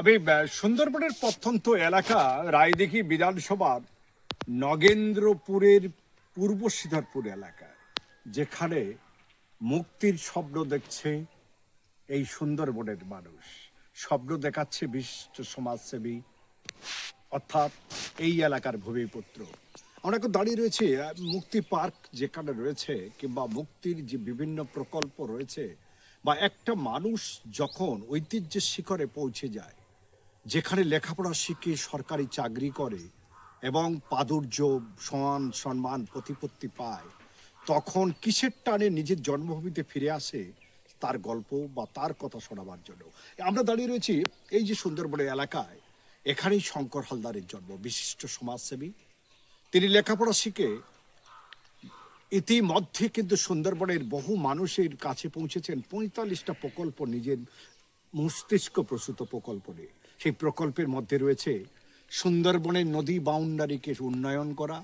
আমি সুন্দরবনের প্রত্যন্ত এলাকা রায়দিঘি বিধানসভার নগেন্দ্রপুরের পূর্ব সিদ্ধারপুর এলাকা যেখানে মুক্তির স্বপ্ন দেখছে এই সুন্দরবনের মানুষ। স্বপ্ন দেখাচ্ছে বিশিষ্ট সমাজসেবী, অর্থাৎ এই এলাকার ভূমিপুত্র। এখন দাঁড়িয়ে রয়েছে মুক্তি পার্ক যেখানে রয়েছে, কিংবা মুক্তির যে বিভিন্ন প্রকল্প রয়েছে, বা একটা মানুষ যখন ঐতিহ্যের শিখরে পৌঁছে যায় যেখানে লেখাপড়া শিখে সরকারি চাকরি করে এবং প্রাদুর্য সমান সম্মান, প্রতিপত্তি পায়, তখন কিসের টানে নিজের জন্মভূমিতে ফিরে আসে তার গল্প বা তার কথা শোনাবার জন্য। আমরা দাঁড়িয়ে রয়েছি এই যে সুন্দরবনের এলাকায়, এখানেই শঙ্কর হালদারের জন্ম, বিশিষ্ট সমাজসেবী। তিনি লেখাপড়া শিখে ইতিমধ্যে কিন্তু সুন্দরবনের বহু মানুষের কাছে পৌঁছেছেন। পঁয়তাল্লিশটা প্রকল্প নিজের মস্তিষ্ক প্রসূত প্রকল্প নিয়ে। সেই প্রকল্পের মধ্যে রয়েছে সুন্দরবনের নদী বাউন্ডারিকে উন্নয়ন করা,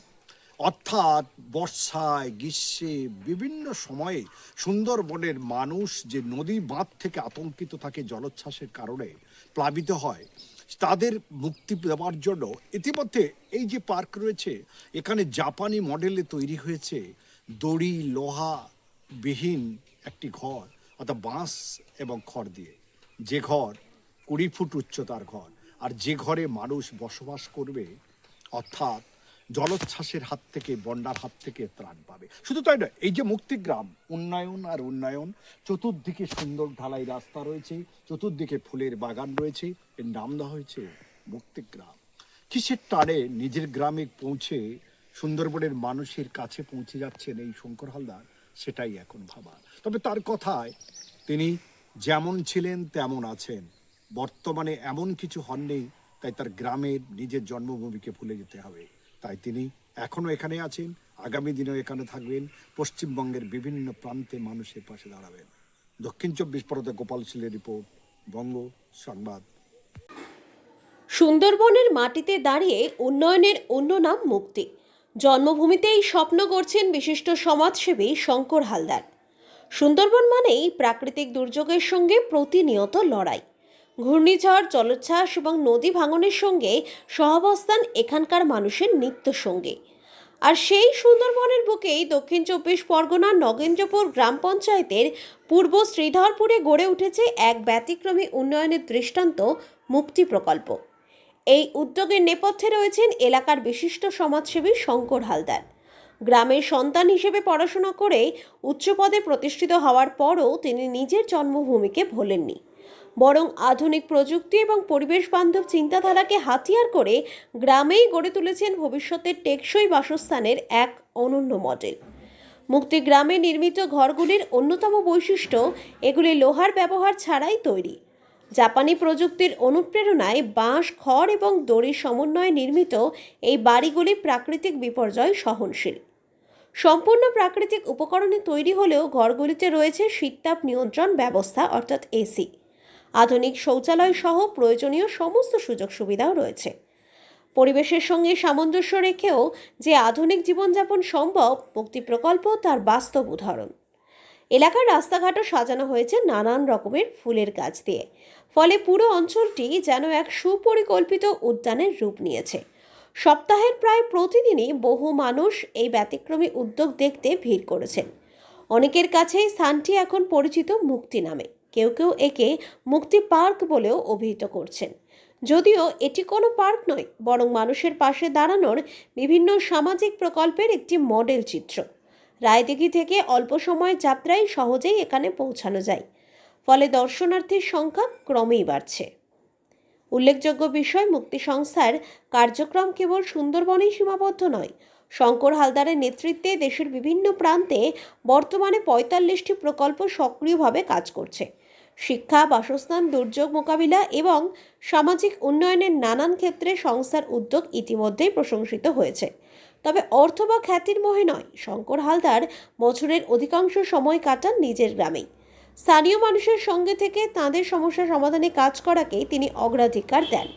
অর্থাৎ বর্ষায়, গ্রীষ্মে, বিভিন্ন সময়ে সুন্দরবনের মানুষ যে নদী বাঁধ থেকে আতঙ্কিত থাকে জলোচ্ছ্বাসের কারণে প্লাবিত হয়, তাদের মুক্তি দেওয়ার জন্য ইতিমধ্যে এই যে পার্ক রয়েছে, এখানে জাপানি মডেলে তৈরি হয়েছে দড়ি, লোহা বিহীন একটি ঘর, অর্থাৎ বাঁশ এবং খড় দিয়ে। যে ঘর কুড়ি ফুট উচ্চতার ঘর। আর যে ঘরে মানুষ বসবাস করবে, অর্থাৎ জলোচ্ছ্বাসের হাত থেকে, বন্যার হাত থেকে ত্রাণ পাবে। শুধু তাই নয়, এই যে মুক্তিগ্রাম, উন্নয়ন আর উন্নয়ন, চতুর্দিকে সুন্দর ঢালাই রাস্তা রয়েছে, চতুর্দিকে ফুলের বাগান রয়েছে, এর নাম দেওয়া হয়েছে মুক্তিগ্রাম। কিসের টানে নিজের গ্রামে পৌঁছে সুন্দরবনের মানুষের কাছে পৌঁছে যাচ্ছেন এই শঙ্কর হালদার? সেটাই এখন ভাবা তবে তার কথায় তিনি যেমন ছিলেন, তেমন আছেন। বর্তমানে এমন কিছু হননি, তাই তার গ্রামের নিজের জন্মভূমিকে ভুলে যেতে হবে। তাই তিনি এখনও এখানে আছেন, আগামী দিনেও এখানে থাকবেন, পশ্চিমবঙ্গের বিভিন্ন প্রান্তে মানুষের পাশে দাঁড়াবেন। দক্ষিণ চব্বিশ পরগনা গোপাল শিলের রিপোর্ট, বঙ্গ সংবাদ। সুন্দরবনের মাটিতে দাঁড়িয়ে উন্নয়নের অন্য নাম মুক্তি। জন্মভূমিতেই স্বপ্ন করছেন বিশিষ্ট সমাজসেবী শঙ্কর হালদার। সুন্দরবন মানেই প্রাকৃতিক দুর্যোগের সঙ্গে প্রতিনিয়ত লড়াই। ঘূর্ণিঝড়, জলোচ্ছ্বাস এবং নদী ভাঙনের সঙ্গে সহাবস্থান এখানকার মানুষের নিত্য সঙ্গী আর সেই সুন্দরবনের বুকেই দক্ষিণ চব্বিশ পরগনার নগেন্দ্রপুর গ্রাম পঞ্চায়েতের পূর্ব শ্রীধরপুরে গড়ে উঠেছে এক ব্যতিক্রমী উন্নয়নের দৃষ্টান্ত মুক্তি প্রকল্প। এই উদ্যোগের নেপথ্যে রয়েছেন এলাকার বিশিষ্ট সমাজসেবী শঙ্কর হালদার। গ্রামের সন্তান হিসেবে পড়াশোনা করে উচ্চপদে প্রতিষ্ঠিত হওয়ার পরও তিনি নিজের জন্মভূমিকে ভোলেননি। বরং আধুনিক প্রযুক্তি এবং পরিবেশ বান্ধব চিন্তাধারাকে হাতিয়ার করে গ্রামেই গড়ে তুলেছেন ভবিষ্যতের টেকসই বাসস্থানের এক অনন্য মডেল। মুক্তি গ্রামে নির্মিত ঘরগুলির অন্যতম বৈশিষ্ট্য, এগুলি লোহার ব্যবহার ছাড়াই তৈরি। জাপানি প্রযুক্তির অনুপ্রেরণায় বাঁশ, খড় এবং দড়ির সমন্বয়ে নির্মিত এই বাড়িগুলি প্রাকৃতিক বিপর্যয় সহনশীল। সম্পূর্ণ প্রাকৃতিক উপকরণে তৈরি হলেও ঘরগুলিতে রয়েছে শীততাপ নিয়ন্ত্রণ ব্যবস্থা, অর্থাৎ এসি। আধুনিক শৌচালয় সহ প্রয়োজনীয় সমস্ত সুযোগ সুবিধাও রয়েছে। পরিবেশের সঙ্গে সামঞ্জস্য রেখেও যে আধুনিক জীবনযাপন সম্ভব, মুক্তি প্রকল্প তার বাস্তব উদাহরণ। এলাকার রাস্তাঘাটও সাজানো হয়েছে নানান রকমের ফুলের গাছ দিয়ে। ফলে পুরো অঞ্চলটি যেন এক সুপরিকল্পিত উদ্যানের রূপ নিয়েছে। সপ্তাহের প্রায় প্রতিদিনই বহু মানুষ এই ব্যতিক্রমী উদ্যোগ দেখতে ভিড় করেছেন। অনেকের কাছে স্থানটি এখন পরিচিত মুক্তি নামে। কেউ কেউ একে মুক্তি পার্ক বলেও অভিহিত করছেন। যদিও এটি কোনো পার্ক নয়, বরং মানুষের পাশে দাঁড়ানোর বিভিন্ন সামাজিক প্রকল্পের একটি মডেল চিত্র। রায়দিঘি থেকে অল্প সময়ের যাত্রায় সহজেই এখানে পৌঁছানো যায়। ফলে দর্শনার্থীর সংখ্যা ক্রমেই বাড়ছে। উল্লেখযোগ্য বিষয়, মুক্তি সংস্থার কার্যক্রম কেবল সুন্দরবনেই সীমাবদ্ধ নয়, শঙ্কর হালদারের নেতৃত্বে দেশের বিভিন্ন প্রান্তে বর্তমানে পঁয়তাল্লিশটি প্রকল্প সক্রিয়ভাবে কাজ করছে। শিক্ষা, বাসস্থান, দুর্যোগ মোকাবিলা এবং সামাজিক উন্নয়নের নানান ক্ষেত্রে সংস্থার উদ্যোগ ইতিমধ্যেই প্রশংসিত হয়েছে। তবে অর্থ বা খ্যাতির মোহে নয়, শঙ্কর হালদার বছরের অধিকাংশ সময় কাটান নিজের গ্রামেই। স্থানীয় মানুষের সঙ্গে থেকে তাদের সমস্যা সমাধানে কাজ করাকেই তিনি অগ্রাধিকার দেন।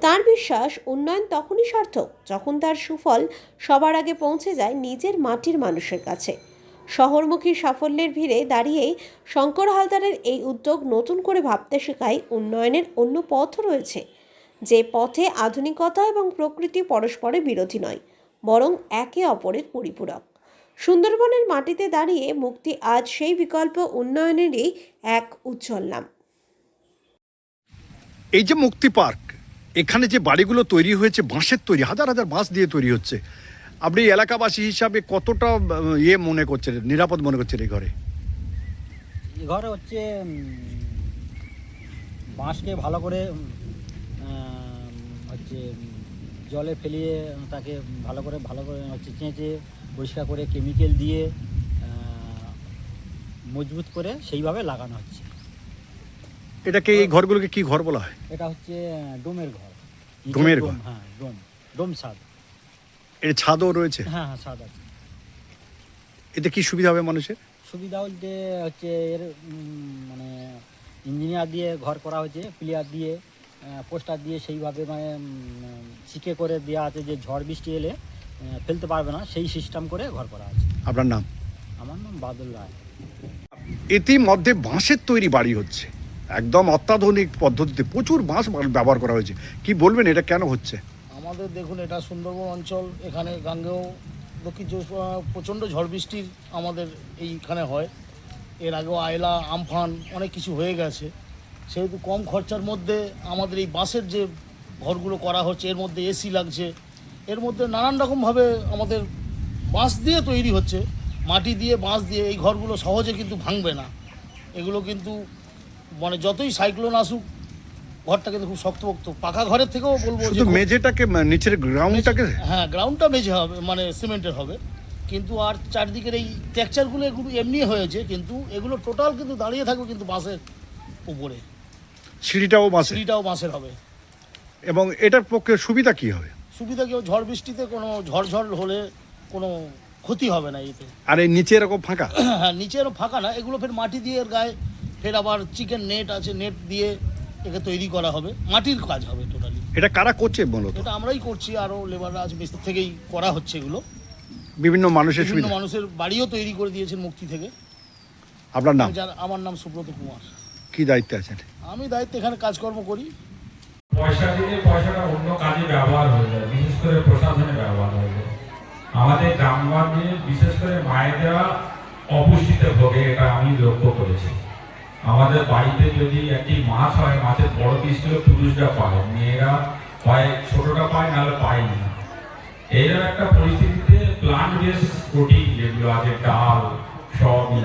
তার বিশ্বাস, উন্নয়ন তখনই সার্থক যখন তার সুফল সবার আগে পৌঁছে যায় নিজের মাটির মানুষের কাছে। শহরমুখী সাফল্যের ভিড়ে দাঁড়িয়েই শঙ্কর হালদারের এই উদ্যোগ নতুন করে ভাবতে শেখায় উন্নয়নের অন্য পথও রয়েছে। যে পথে আধুনিকতা এবং প্রকৃতি পরস্পরের বিরোধী নয়, বরং একে অপরের পরিপূরক। সুন্দরবনের মাটিতে দাঁড়িয়ে মুক্তি আজ সেই বিকল্প উন্নয়নেরই এক উজ্জ্বল নাম। এই যে মুক্তি পার্ক, এখানে যে বাড়িগুলো তৈরি হয়েছে, বাঁশের তৈরি, হাজার হাজার বাঁশ দিয়ে তৈরি হচ্ছে আপনি এলাকাবাসী হিসাবে কতটা ইয়ে মনে করছেন নিরাপদ মনে করছেন এই ঘরে? এ ঘরে হচ্ছে বাঁশকে ভালো করে হচ্ছে জলে ফেলিয়ে তাকে ভালো করে ভালো করে হচ্ছে চেঁচে পরিষ্কার করে কেমিক্যাল দিয়ে মজবুত করে সেইভাবে লাগানো হচ্ছে। এটাকে এই ঘরগুলোকে কি ঘর বলা হয়? এটা হচ্ছে ডোমের ঘর। ডোমের ঘর? হ্যাঁ ডোম ডোম ছাদ। এর ছাদও রয়েছে? হ্যাঁ হ্যাঁ ছাদ আছে। এতে কি সুবিধা হবে মানুষের? সুবিধা বলতে হচ্ছে এর উম, মানে ইঞ্জিনিয়ার দিয়ে ঘর করা হয়েছে প্লেয়ার দিয়ে পোস্টার দিয়ে সেইভাবে মানে শিকে করে দেওয়া আছে যে ঝড় বৃষ্টি এলে আহ, ফেলতে পারবে না সেই সিস্টেম করে ঘর করা আছে। আপনার নাম? আমার নাম বাদল রায়। ইতিমধ্যে বাঁশের তৈরি বাড়ি হচ্ছে। একদম অত্যাধুনিক পদ্ধতিতে প্রচুর বাঁশ ব্যবহার করা হয়েছে। কি বলবেন এটা কেন হচ্ছে? আমাদের দেখুন, এটা সুন্দরবন অঞ্চল, এখানে গাঙ্গেয়, দক্ষিণ চব্বিশ প্রচণ্ড ঝড় বৃষ্টির আমাদের এইখানে হয়। এর আগেও আয়লা, আমফান অনেক কিছু হয়ে গেছে। সেহেতু কম খরচার মধ্যে আমাদের এই বাঁশের যে ঘরগুলো করা হচ্ছে, এর মধ্যে এসি লাগছে। এর মধ্যে নানান রকমভাবে আমাদের বাঁশ দিয়ে তৈরি হচ্ছে। মাটি দিয়ে, বাঁশ দিয়ে এই ঘরগুলো সহজে কিন্তু ভাঙবে না। এগুলো কিন্তু মানে যতই সাইক্লোন আসুক ঘরটা কিন্তু খুব শক্তপোক্ত। পাকা ঘরের থেকেও বলব যে শুধু মেঝেটাকে নিচের গ্রাউন্ডটাকে হ্যাঁ গ্রাউন্ডটা মেঝে হবে মানে সিমেন্টের হবে। কিন্তু আর চারদিকের এই টেক্সচারগুলো এগুলো এমনি হয়েছে কিন্তু এগুলো টোটাল কিন্তু দাঁড়িয়ে থাকবে কিন্তু বাঁশের উপরে। সিঁড়িটাও বাঁশে সিঁড়িটাও বাঁশের হবে। এবং এটার পক্ষে সুবিধা কি হবে? সুবিধা কেউ ঝড় বৃষ্টিতে কোনো ঝড় ঝড় হলে কোনো ক্ষতি হবে না এতে। আর এই নিচে এরকম ফাঁকা? হ্যাঁ নিচে আরও ফাঁকা না এগুলো ফের মাটি দিয়ে এর গায়ে ফের আবার চিকেন নেট আছে নেট দিয়ে একে তৈরি করা হবে মাটির কাজ হবে টোটালি এটা কারা করছে মূলত? এটা আমরাই করছি আরও লেবাররা আছে বেশ থেকেই করা হচ্ছে এগুলো। বিভিন্ন মানুষের বিভিন্ন সুবিধা। মানুষের বাড়িও তৈরি করে দিয়েছেন মুক্তি থেকে। আপনার নাম? যার আমার নাম সুব্রত কুমার। কি দায়িত্বে আছেন? আমি দায়িত্ব এখানে কাজকর্ম করি। পয়সা দিলে পয়সাটা অন্য কাজে ব্যবহার হয়ে যায় বিশেষ করে প্রশাসনে ব্যবহার হয়ে যায়। আমাদের গ্রামগঞ্জে বিশেষ করে মায়েরা অপুষ্টিতে ভোগে এটা আমি লক্ষ্য করেছি। আমাদের বাড়িতে যদি একটি মাছ হয়, মাছের বড় পিসগুলো পুরুষরা পায়, মেয়েরা হয় ছোটটা পায়, নাহলে পায় না। এইরকম একটা পরিস্থিতিতে প্লান্ট বেস প্রোটিন যেগুলো আছে, ডাল সবই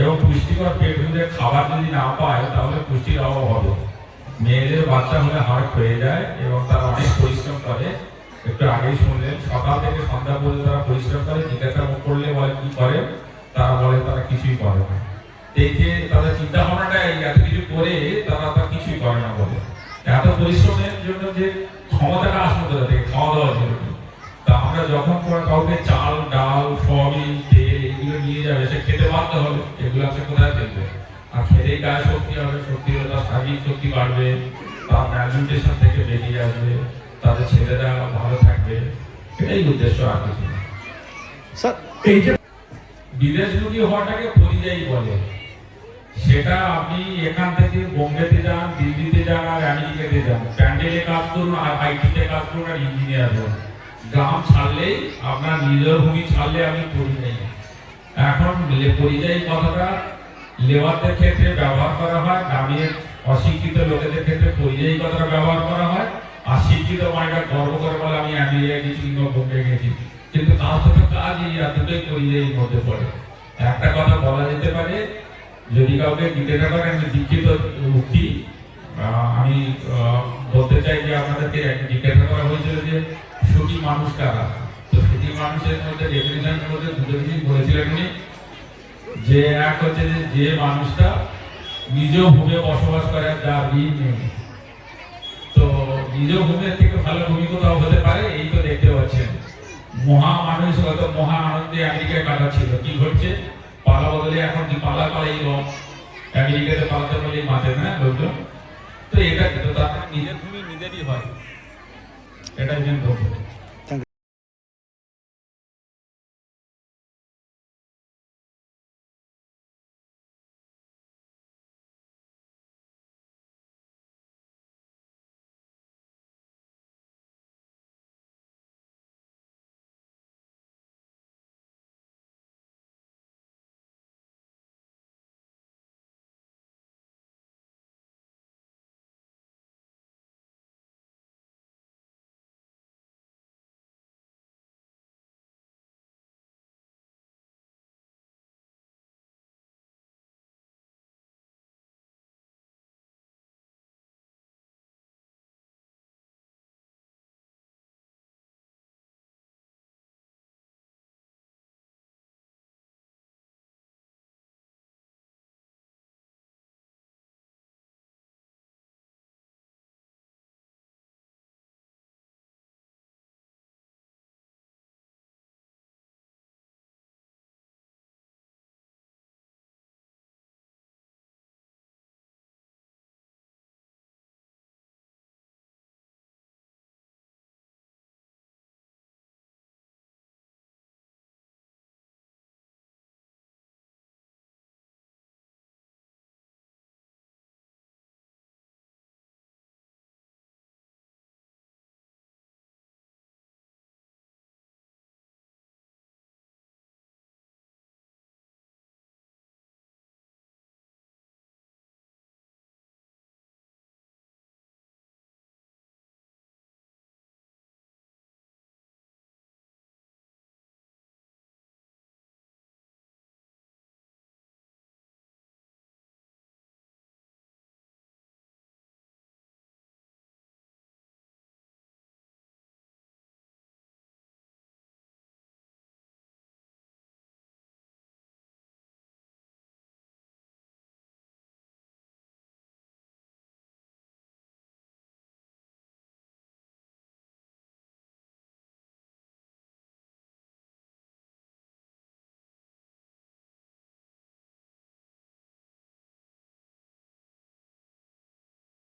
এবং পুষ্টিকর পেট ভরে খাবার যদি না পায়, তাহলে পুষ্টির অভাব হবে। মেয়েদের বাচ্চা হলে হার্ট হয়ে যায় এবং তারা অনেক পরিশ্রম করে। একটু আগেই শুনলেন, সকাল থেকে সন্ধ্যা পর্যন্ত তারা পরিশ্রম করে জিজ্ঞাসা করলে বলে কি করে? আমরা যখন কোনো কাউকে চাল ডাল সয়াবিন তেল এগুলো নিয়ে যাবে সে খেতে বাধ্য হবে। এগুলো সে কোথায় ফেলবে? আর খেতেই গায়ে শক্তি হবে শক্তি হলে তার শারীরিক শক্তি বাড়বে তার ম্যালনিউট্রিশন থেকে বেরিয়ে আসবে তাদের ছেলেরা ভালো থাকবে। এটাই উদ্দেশ্য আর কিছু স্যার এই যে বিদেশমুখী হওয়াটাকে পরিযায়ী বলে। সেটা আপনি এখান থেকে বোম্বেতে যান দিল্লিতে যান আর আমেরিকাতে যান। প্যান্ডেলে কাজ করুন আর আইটিতে কাজ করুন আর ইঞ্জিনিয়ার হন। গ্রাম ছাড়লেই আপনার নিজের ভূমি ছাড়লে আমি পরিযায়ী এখন পরিযায়ী কথাটা। লেবারদের ক্ষেত্রে ব্যবহার করা হয় গ্রামের অশিক্ষিত লোকেদের ক্ষেত্রে পরিযায়ী কথাটা ব্যবহার করা হয়। আর শিক্ষিত মায়েরা গর্ব করে বলে আমি আমেরিকায় গেছি কিংবা বোম্বে গেছি। কিন্তু তার সাথে কাজ এই আর দুটোই পরিযায়ীর মধ্যে পড়ে। একটা কথা বলা যেতে পারে যদি কাউকে জিজ্ঞাসা করেন আমি দীক্ষিত আহ, আমি বলতে চাই যে আপনাদেরকে জিজ্ঞাসা করা হয়েছিল যে সুখী মানুষ কারা? তো সুখী মানুষের মধ্যে ডেফিনেশনের মধ্যে দুটো জিনিস বলেছিলেন উনি। যে এক হচ্ছে যে যে মানুষটা নিজ ভূমে বসবাস করে, যার ঋণ নেই। তো নিজ ভূমের থেকে ভালো ভূমি কোথাও হতে পারে, এই তো দেখতে পাচ্ছেন। মহা মানুষ হয়তো মহা আনন্দে আমেরিকায় কাটাচ্ছিল। কি ঘটছে? পালা বদলে এখন কি পালা পালাই রং আমেরিকাতে পালাতে পারলেই মাঝে না, লোকজন? তো এটা কিন্তু তার নিজের ভূমি নিজেরই হয়। এটা কিন্তু